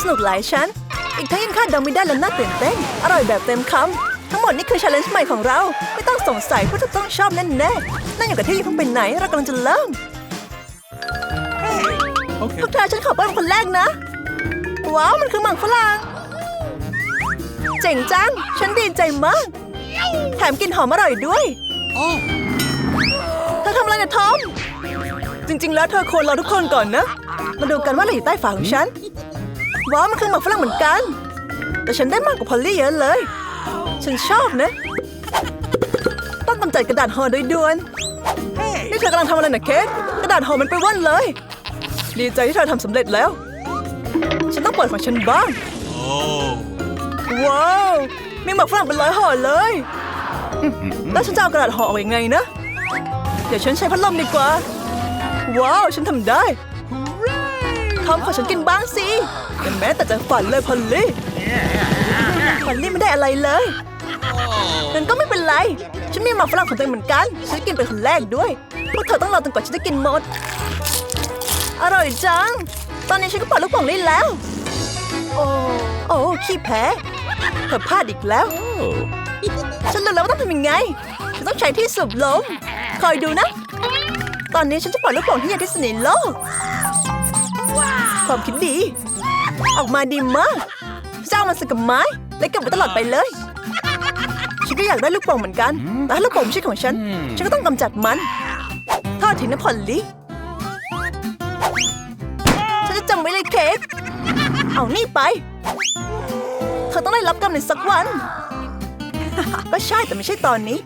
สนุกหลายชั้น อีกทั้งยังคาดเดาไม่ได้และน่าตื่นเต้น อร่อยแบบเต็มคำ ทั้งหมดนี่คือชาเลนจ์ใหม่ของเรา ไม่ต้องสงสัยว่าจะต้องชอบแน่แน่ๆนั่นอยู่กับที่อย่าเพิ่งไปไหน เรากำลังจะเริ่มพวกเธอฉันขอเปิ้ลคนแรกนะ ว้าว มันคือหมังฝรั่งเจ๋งจัง ฉันดีใจมาก แถมกลิ่นหอมอร่อยด้วยเธอทำอะไรเนี่ยทอมจริงๆ แล้วเธอควรรอทุกคนก่อนนะ มาดูกันว่าอะไรอยู่ใต้ฝาของฉัน ว้าวมันคือหมักฝรั่งเหมือนกัน แต่ฉันได้มากกว่าพอลลี่เยอะเลย ฉันชอบนะ ต้องกำจัดกระดาษห่อโดยด่วน นี่เธอกำลังทำอะไรนะเคทกระดาษห่อมันไปว่อนเลย ดีใจที่เธอทำสำเร็จแล้ว ฉันต้องเปิดของฉันบ้างว้าวมีหมักฝรั่งเป็นร้อยห่อเลย แล้วฉันจะเอากระดาษห่อออกยังไงนะ เดี๋ยวฉันใช้พัดลมดีกว่า ว้าว ฉันทำได้ ทอมขอฉันกินบ้างสิแต่แม้แต่จะฝันเลยพอลลี่พอลลี่ไม่ได้อะไรเลยนั่นก็ไม่เป็นไร ฉันมีหมักฝรั่งของตัวเองเหมือนกัน ฉันกินเป็นคนแรกด้วย พวกเธอต้องรอจนกว่าฉันจะกินหมด อร่อยจัง ตอนนี้ฉันก็ปลดลูกโป่งได้แล้ว โอ้โอ้ขี้แพ้ เธอพลาดอีกแล้ว ฉันรู้แล้วว่าต้องทำยังไง ฉันต้องใช้ที่สูบลม คอยดูนะ ตอนนี้ฉันจะปล่อยลูกโป่งที่ใหญ่ที่สุดในโลก ความคิดดี ออกมาดีมากเจะเอามันสกับไม้และเก็บไว้ตลอดไปเลย ฉันก็อยากได้ลูกโป่งเหมือนกันแต่ถ้าลูกโป่งไม่ใช่ของฉัน ฉันก็ต้องกำจัดมันทอดทิ้งนะพอลลี่ฉันจะจำไว้เลยเคทเอานี่ไป เธอต้องได้รับกรรมในสักวัน ก็ใช่แต่ไม่ใช่ตอนนี้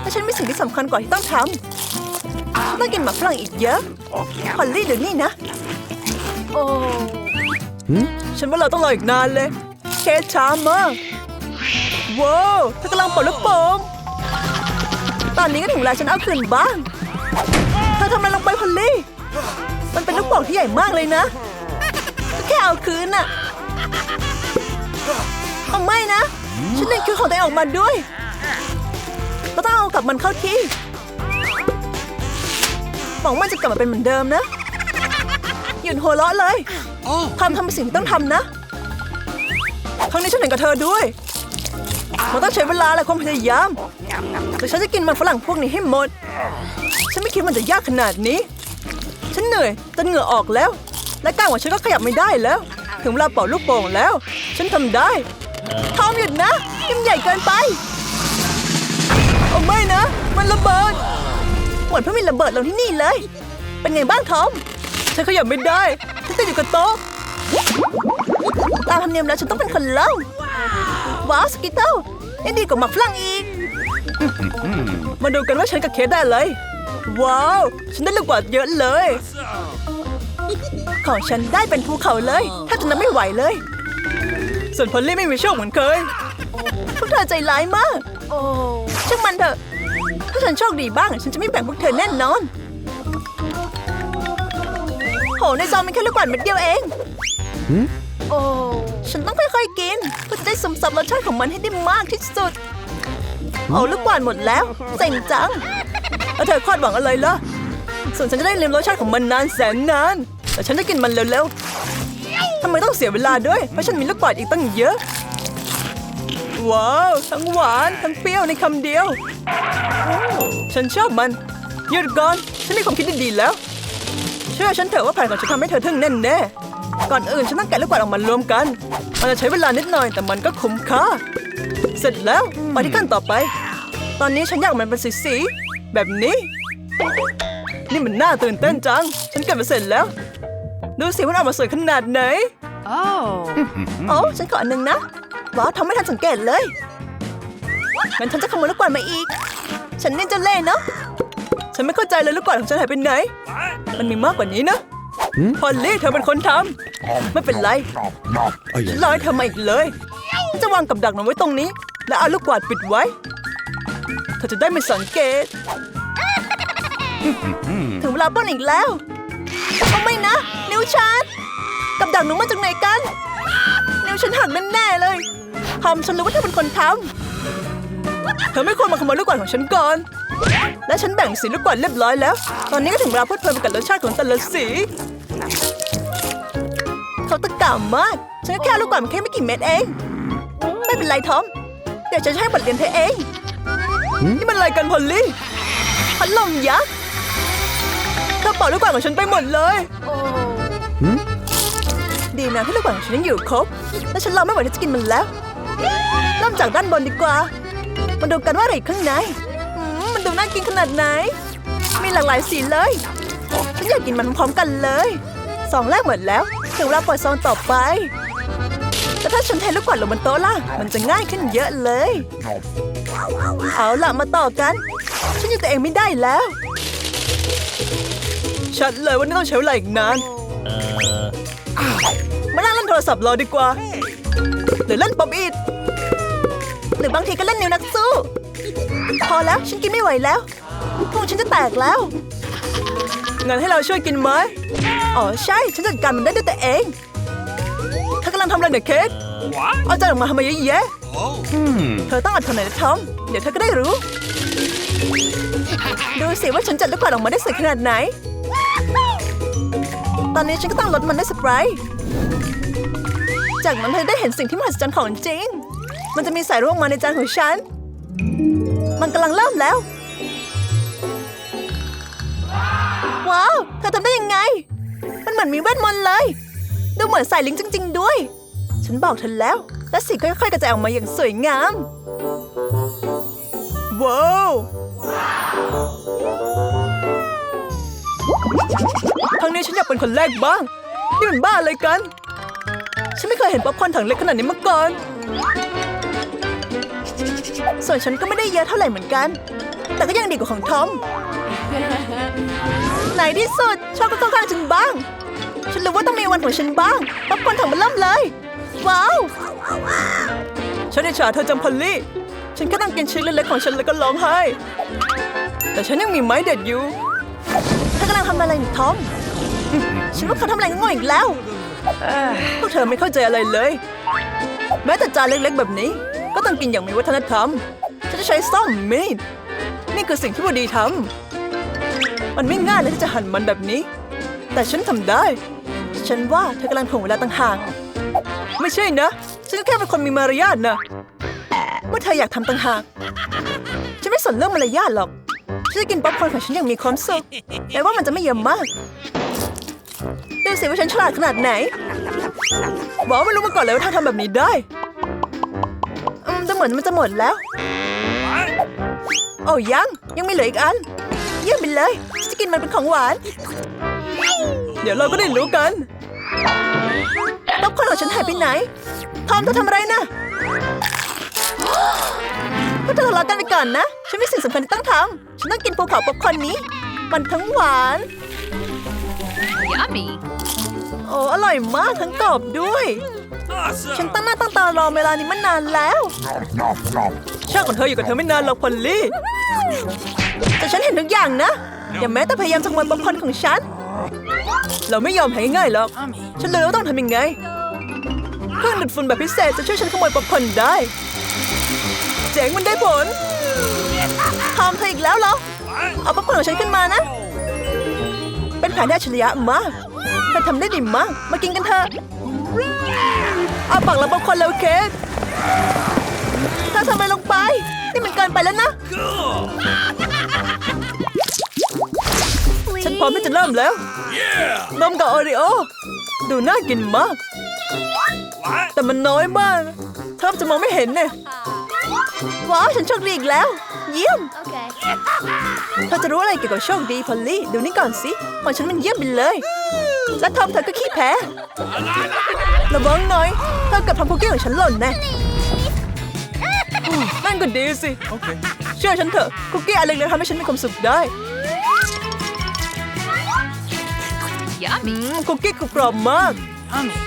แต่ฉันมีสิ่งที่สำคัญกว่าที่ต้องทำต้องกินหมากฝรั่งอีกเยอะพอลลี่เดี๋ยวนี้นะ โอ้ฉันว่าเราต้องรออีกนานเลย เคสช้ามาก ว้าวเธอกำลังปลดลูกโป่งตอนนี้ก็ถึงเวลาฉันเอาคืนบ้างเธอทำอะไรลงไปพอลลี่ มันเป็นลูกโป่งที่ใหญ่มากเลยนะก็แค่เอาคืนน่ะเอาไม่นะ ฉันเล่นคือของตัวเองออกมาด้วยก็ต้องเอากลับมันเข้าที่หวังมันจะกลับมาเป็นเหมือนเดิมนะห ยุดหัวเราะเลยทำทำเป็นสิ่งที่ต้องทำนะ ครั้งนี้ฉันเห็นกับเธอด้วย มันต้องใช้เวลาและความพยายาม แต่ฉันจะกินมันฝรั่งพวกนี้ให้หมด ฉันไม่คิดมันจะยากขนาดนี้ ฉันเหนื่อยจนเหงื่อออกแล้ว และก้ามของฉันก็ขยับไม่ได้แล้ว ถึงเวลาเป่าลูกโป่งแล้ว ฉันทำได้ทอมหยุดนะนี่มันใหญ่เกินไปโอ้ไม่นะ มันระเบิดเหมือนเพิ่งมีระเบิดลงที่นี่เลย เป็นไงบ้างทอม ฉันขยับไม่ได้ฉันติดอยู่กับโต๊ะตามธรรมเนียมแล้วฉันต้องเป็นคนเล่า ว้าวสกิตเตลนี่ดีกว่าหมักฝรั่งอีก มาดูกันว่าฉันกับเคสได้อะไรว้าว ฉันได้ลูกกว่าเยอะเลย ของฉันได้เป็นภูเขาเลยถ้าจะนับไม่ไหวเลย ส่วนพอลลี่ไม่มีโชคเหมือนเคย พวกเธอใจร้ายมากช่างมันเถอะ ถ้าฉันโชคดีบ้าง ฉันจะไม่แบ่งพวกเธอแน่นอน โหในซองมีแค่ลูกกวาดเม็ดเดียวเองโอ้ฉันต้องค่อยๆกินเพื่อจะได้ซึมซับรสชาติของมันให้ได้มากที่สุดโอ้ลูกกวาดหมดแล้วเจ๋งจังแล้วเธอคาดหวังอะไรล่ะส่วนฉันจะได้เลีมรสชาติของมันนานแสนนานแต่ฉันจะกินมันเร็วๆทำไมต้องเสียเวลาด้วยเพราะฉันมีลูกกวาดอีกตั้งเยอะว้าวทั้งหวานทั้งเปรี้ยวในคำเดียวฉันชอบมันหยุดก่อนฉันมีความคิดดีๆแล้วเชื่อฉันเถอะว่าแผนของฉันทำให้เธอทึ่งแน่แน่ๆก่อนอื่นฉันต้องแกะลูกกวาดออกมารวมกัน มันจะใช้เวลานิดหน่อยแต่มันก็คุ้มค่า เสร็จแล้วไปที่ขั้นต่อไป ตอนนี้ฉันอยากมันเป็นสีๆแบบนี้ นี่มันน่าตื่นเต้นจัง ฉันเก็บมาเสร็จแล้ว ดูสิมันออกมาสวยขนาดไหน Oh. โอ้ฉันขออันหนึ่งนะว้าวทำไม่ทันสังเกตเลยงั้นฉันจะขโมยลูกกวาดมาอีก ฉันนี่เจะเล่ห์เนาะ ฉันไม่เข้าใจเลยลูกกวาดของฉันหายไปไหน มันมีมากกว่านี้นะพอลลี่เธอเป็นคนทำไม่เป็นไรฉันรอให้เธอมาอีกเลยฉันจะวางกับดักมันไว้ตรงนี้ และเอาลูกกวาดปิดไว้ เธอจะได้ไม่สังเกต ถึงเวลาปล้นอีกแล้วเอาไม่นะ นิ้วฉันกับดักหนูมาจากไหนกัน นิ้วฉันหักแน่ๆเลยทอมฉันรู้ว่าเธอเป็นคนทำเธอไม่ควรมาขโมยลูกกวาดของฉันก่อน และฉันแบ่งสีลูกกวาดเรียบร้อยแล้ว ตอนนี้ก็ถึงเวลาเพลิดเพลินไปกับรสชาติของแต่ละสีเขาตะกามาก ฉันก็แค่เอาลูกกวาดมาแค่ไม่กี่เม็ดเอง ไม่เป็นไรทอม เดี๋ยวฉันจะให้บทเรียนเธอเอง นี่มันอะไรกันพอลลี่พัดลมยักษ์เธอเป่าลูกกวาดของฉันไปหมดเลยดีนะที่ลูกกวาดของฉันยังอยู่ครบ และฉันรอไม่ไหวที่จะกินมันแล้วเริ่มจากด้านบนดีกว่า มาดูกันว่าอะไรอยู่ข้างในอืม มันดูน่ากินขนาดไหน มีหลากหลายสีเลยฉันอยากกินมันพร้อมกันเลยซองแรกหมดแล้วถึงเวลาเปิดซองต่อไป แต่ถ้าฉันเทลูกกวาดลงบนโต๊ะล่ะ มันจะง่ายขึ้นเยอะเลย เอาล่ะมาต่อกัน ฉันอยู่ตัวเองไม่ได้แล้ว ชัดเลยว่านี่ต้องใช้เวลาอีกนานมานั่งเล่นโทรศัพท์รอดีกว่า หรือเล่นป๊อปอีดหรือบางทีก็เล่นนิ้วนักสู้ พอแล้วฉันกินไม่ไหวแล้วพุงฉันจะแตกแล้วงั้นให้เราช่วยกินไหมอ๋อใช่ ฉันจัดการมันได้ด้วยตัวเองเธอกำลังทำอะไรเนี่ยเค้กเอาจานออกมาทำไมเยอะแยะเธอต้องอดทนหน่อยนะทอมเดี๋ยวเธอก็ได้รู้ ดูสิว่าฉันจัดลูกกวาดออกมาได้สวยขนาดไหน ตอนนี้ฉันก็ต้องลดมันด้วยสเปรย์จากนั้นเธอได้เห็นสิ่งที่มหัศจรรย์ของจริง มันจะมีสายร่วงมาในจานของฉัน มันกำลังเริ่มแล้ว ว้าว เธอทำได้ยังไง มันเหมือนมีเวทมนต์เลย ดูเหมือนสายลิงจริง ๆ ด้วย ฉันบอกเธอแล้ว และสีค่อยๆกระจายออกมาอย่างสวยงาม ว้าวครั้งนี้ฉันอยากเป็นคนแรกบ้าง นี่มันบ้าอะไรกัน ฉันไม่เคยเห็นป๊อปคอร์นถังเล็กขนาดนี้มาก่อน ส่วนฉันก็ไม่ได้เยอะเท่าไหร่เหมือนกัน แต่ก็ยังดีกว่าของทอมไหนที่สุดชอบก็เข้าข้างฉันบ้าง ฉันรู้ว่าต้องมีวันของฉันบ้างป๊อปคอนถังมันเริ่มเลย ว้าว ฉันอิจฉาเธอจำพอลลี่ ฉันแค่ต้องกินชิ้นเล็กๆของฉันแล้วก็ร้องไห้ แต่ฉันยังมีไม้เด็ดอยู่เธอกำลังทำอะไรอยู่ทอม ฉันว่าเขาทำอะไรง่อยอีกแล้วพวกเธอไม่เข้าใจอะไรเลย แม้แต่จานเล็กๆแบบนี้ ก็ต้องกินอย่างมีวัฒนธรรม ฉันจะใช้ซ่อมมีด นี่คือสิ่งที่บดีทำ มันไม่ง่ายเลยที่จะหั่นมันแบบนี้ แต่ฉันทำได้ ฉันว่าเธอกำลังถ่วงเวลาต่างหาก ไม่ใช่นะ ฉันก็แค่เป็นคนมีมารยาทนะ เมื่อเธออยากทำต่างหาก ฉันไม่สนเรื่องมารยาทหรอก ฉันจะกินป๊อปคอร์นของฉันอย่างมีความสุขแต่ว่ามันจะไม่เยอะมากดูสิว่าฉันฉลาดขนาดไหนบอกไม่รู้มาก่อนเลยว่าเธอทำแบบนี้ได้ เหมือนมันจะหมดแล้ว โอ้ยัง ยังมีเหลืออีกอัน เยี่ยมไปเลยฉันจะกินมันเป็นของหวาน เดี๋ยวเราก็ได้รู้กันป๊อปคอร์นของฉันหายไปไหน ทอมเธอทำอะไรนะพวกเธอทะเลาะกันไปก่อนนะ ฉันมีสิ่งสำคัญที่ต้องทำฉันต้องกินภูเขาป๊อปคอร์นนี้ มันทั้งหวาน Yummy. โอ้อร่อยมากทั้งกรอบด้วย ฉันตั้งหน้าตั้งตารอเวลานี้มานานแล้วชาติของเธออยู่กับเธอไม่นานหรอกพอลลี่แต่ฉันเห็นทุกอย่างนะอย่าแม้แต่พยายามจะขโมยป๊อปคอนของฉัน เราไม่ยอมแพ้ง่ายหรอก ฉันเลยว่าต้องทำยังไงเครื่องดูดฝุ่นแบบพิเศษจะช่วยฉันขโมยป๊อปคอนได้ เจ๋งมันได้ผลทำเธออีกแล้วเหรอเอาป๊อปคอนของฉันขึ้นมานะ เป็นแผนที่อัจฉริยะมาก เธอทำได้ดีมาก มากินกันเถอะเอาปากแล้วป๊อปคอร์นแล้วเคสเธอทำอะไรลงไป นี่มันเกินไปแล้วนะ ฉันพร้อมที่จะเริ่มแล้วนมกับโอริโอ ดูน่ากินมาก แต่มันน้อยมากแทบจะมองไม่เห็นเนี่ยว้าว ฉันโชคดีอีกแล้ว เยี่ยม Okay. เธอจะรู้อะไรเกี่ยวกับโชคดีพอลลี่ ดูนี่ก่อนสิของฉันมันเยี่ยมไปเลย และทอมเธอก็ขี้แพ้ ระวังหน่อยเธอเกับทำคุกกี้ของฉันหล่นแน่อืมนั่นก็ดีสิ เชื่อฉันเถอะ คุกกี้อันเล็กๆทำให้ฉันมีความสุขได้ Yummy. อืมคุกกี้กรอบๆมาก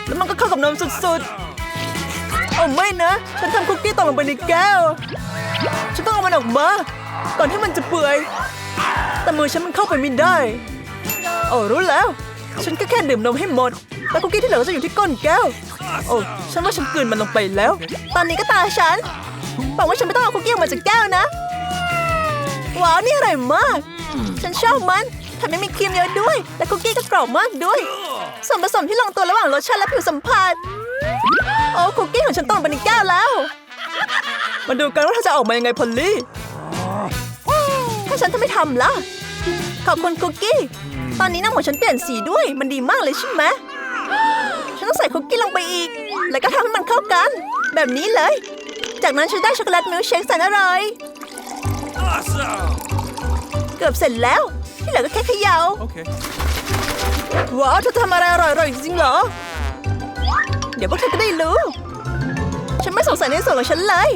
แล้วมันก็เข้ากับนมสุดๆโอ้ไม่นะ ฉันทำคุกกี้ตกลงไปในแก้ว ฉันต้องเอามันออกมา ก่อนที่มันจะเปื่อย แต่มือฉันมันเข้าไปไม่ได้ โอ้รู้แล้ว ฉันก็แค่ดื่มนมให้หมดแล้วคุกกี้ที่เหลือจะอยู่ที่ก้นแก้ว โอ้ ฉันว่าฉันกลืนมันลงไปแล้ว ตอนนี้ก็ตาฉันบอกว่าฉันไม่ต้องเอาคุกกี้ออกมาจากแก้วนะ ว้าว นี่อร่อยมาก ฉันชอบมันแถมยังมีครีมเยอะด้วย และคุกกี้ก็กรอบมากด้วย ส่วนผสมที่ลงตัวระหว่างรสชาติและผิวสัมผัส โอ้ คุกกี้ของฉันตกลงไปในแก้วแล้ว มาดูกันว่าเธอจะออกมายังไงพอลลี่ ถ้าฉันจะไม่ทำล่ะ ขอบคุณคุกกี้ ตอนนี้น้ำของฉันเปลี่ยนสีด้วย มันดีมากเลยใช่ไหมฉันต้องใส่คุกกี้ลงไปอีก แล้วก็ทำให้มันเข้ากัน แบบนี้เลย จากนั้นฉันได้ช็อกโกแลตมิลค์เชคแสนอร่อย เกือบเสร็จแล้ว ที่เหลือก็แค่เขยา่า Okay. ว้าวเธอทำอะไรอร่อยๆจริงๆเหรอ เดี๋ยวพวกเธอก็ได้รู้ ฉันไม่สงสัยในส่วนของฉันเลย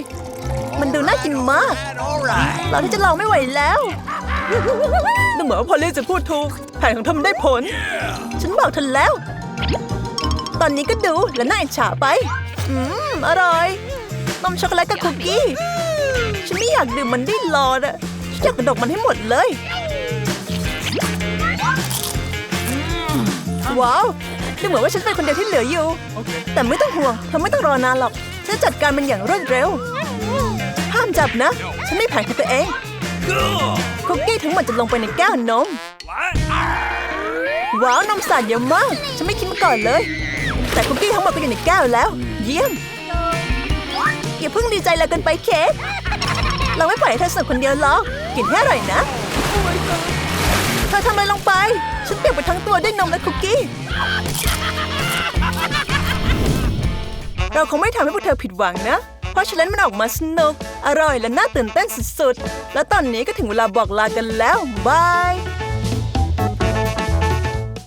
มันดูน่ากินมาก All right. เราที่จะลองไม่ไหวแล้วดูเหมือนว่าพอลลี่จะพูดถูก แผนของเธอมันได้ผล ฉันบอกเธอแล้ว ตอนนี้ก็ดูและน่าอิจฉาไป อืม อร่อย นมช็อกโกแลตกับคุกกี้ ฉันไม่อยากดื่มมันได้หลอดอะฉันอยากกระดกมันให้หมดเลย ว้าวดูเหมือนว่าฉันเป็นคนเดียวที่เหลืออยู่ Okay. แต่ไม่ต้องห่วงเธอไม่ต้องรอนานหรอก ฉันจัดการมันอย่างรวดเร็ว ห้ามจับนะ ฉันไม่แผนของตัวเอง คุกกี้ทั้งหมดจะลงไปในแก้วนม What? ว้าวนมสาดเยอะมาก ฉันไม่คิดมาก่อนเลย แต่คุกกี้ทั้งหมดก็อยู่ในแก้วแล้ว เยี่ยม อย่าเพิ่งดีใจเลยเกินไปเค้กเราไม่ปล่อยให้เธอสนุกคนเดียวหรอกกินให้อร่อยนะ เธอทำอะไรลงไป ฉันเปียกไปทั้งตัวด้วยนมและคุกกี้ เราคงไม่ทำให้พวกเธอผิดหวังนะ เพราะฉะนั้นมันออกมาสนุก อร่อยและน่าตื่นเต้นสุดๆ แล้วตอนนี้ก็ถึงเวลาบอกลากันแล้วบาย